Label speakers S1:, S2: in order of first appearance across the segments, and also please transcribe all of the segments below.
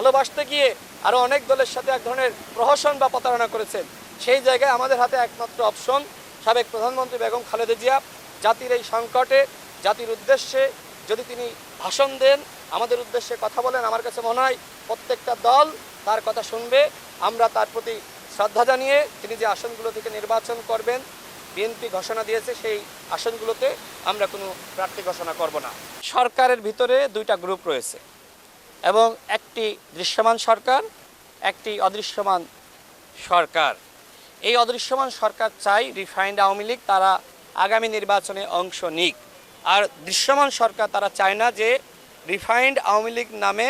S1: ভালোবাসতে গিয়ে আরও অনেক দলের সাথে এক ধরনের প্রহসন বা প্রতারণা করেছেন। সেই জায়গায় আমাদের হাতে একমাত্র অপশন, সাবেক প্রধানমন্ত্রী বেগম খালেদা জিয়া। জাতির এই সংকটে, জাতির উদ্দেশ্যে যদি তিনি ভাষণ দেন, আমাদের উদ্দেশ্যে কথা বলেন, আমার কাছে মনে হয় প্রত্যেকটা দল তার কথা শুনবে। আমরা তার প্রতি শ্রদ্ধা জানিয়ে তিনি যে আসনগুলো থেকে নির্বাচন করবেন, বিএনপি ঘোষণা দিয়েছে সেই আসনগুলোতে আমরা কোনো প্রার্থী ঘোষণা করব না। সরকারের ভিতরে দুইটা গ্রুপ রয়েছে। এবং একটি দৃশ্যমান সরকার, একটি অদৃশ্যমান সরকার। এই অদৃশ্যমান সরকার চাই রিফাইন্ড আওয়ামী লীগ তারা আগামী নির্বাচনে অংশ নিক। আর দৃশ্যমান সরকার তারা চায় না যে রিফাইন্ড আওয়ামী লীগ নামে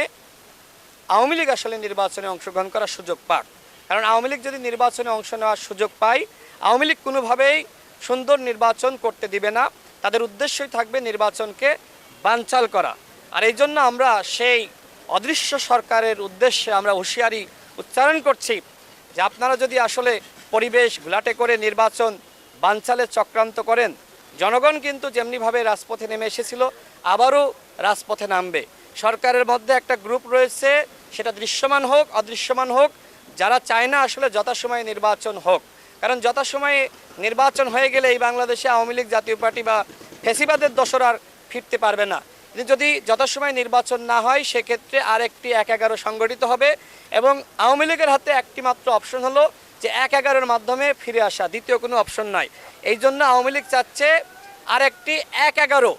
S1: আওয়ামী লীগ আসলে নির্বাচনে অংশগ্রহণ করার সুযোগ পাক। কারণ আওয়ামী লীগ যদি নির্বাচনে অংশ নেওয়ার সুযোগ পায়, আওয়ামী লীগ কোনোভাবেই সুন্দর নির্বাচন করতে দিবে না। তাদের উদ্দেশ্যই থাকবে নির্বাচনকে বানচাল করা। আর এই জন্য আমরা সেই অদৃশ্য সরকারের উদ্দেশ্যে আমরা হুঁশিয়ারি উচ্চারণ করছি যে আপনারা যদি আসলে পরিবেশ ঘোলাটে করে নির্বাচন বানচালের চক্রান্ত করেন, জনগণ কিন্তু যেমনিভাবে রাজপথে নেমে এসেছিল, আবারও রাজপথে নামবে। সরকারের মধ্যে একটা গ্রুপ রয়েছে, সেটা দৃশ্যমান হোক, অদৃশ্যমান হোক, যারা চায় না আসলে যথাসময়ে নির্বাচন হোক। কারণ যথাসময়ে নির্বাচন হয়ে গেলে এই বাংলাদেশে আওয়ামী লীগ, জাতীয় পার্টি বা ফেসিবাদের দোসর আর ফিরতে পারবে না। যদি যথাসময়ে নির্বাচন না হয়, সেক্ষেত্রে আর একটি এক এগারো সংগঠিত হবে এবং আওয়ামী লীগের হাতে একটি মাত্র অপশন হলো যে এক এগারোর মাধ্যমে ফিরে আসা, দ্বিতীয় কোনো অপশন নাই এই জন্য আওয়ামী লীগ চাচ্ছে আর একটি এক এগারো।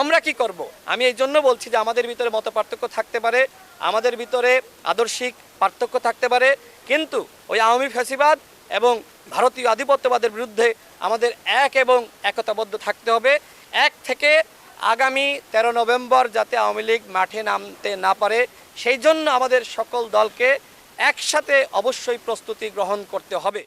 S1: আমরা কি করব? আমি এই জন্য বলছি যে আমাদের ভিতরে মত পার্থক্য থাকতে পারে, আমাদের ভিতরে আদর্শিক পার্থক্য থাকতে পারে, কিন্তু ওই আওয়ামী ফ্যাসিবাদ এবং ভারতীয় আধিপত্যবাদের বিরুদ্ধে আমাদের এক এবং একতাবদ্ধ থাকতে হবে। এক থেকে আগামী তেরো নভেম্বর যাতে আওয়ামী লীগ মাঠে নামতে না পারে, সেই জন্য আমাদের সকল দলকে একসাথে অবশ্যই প্রস্তুতি গ্রহণ করতে হবে।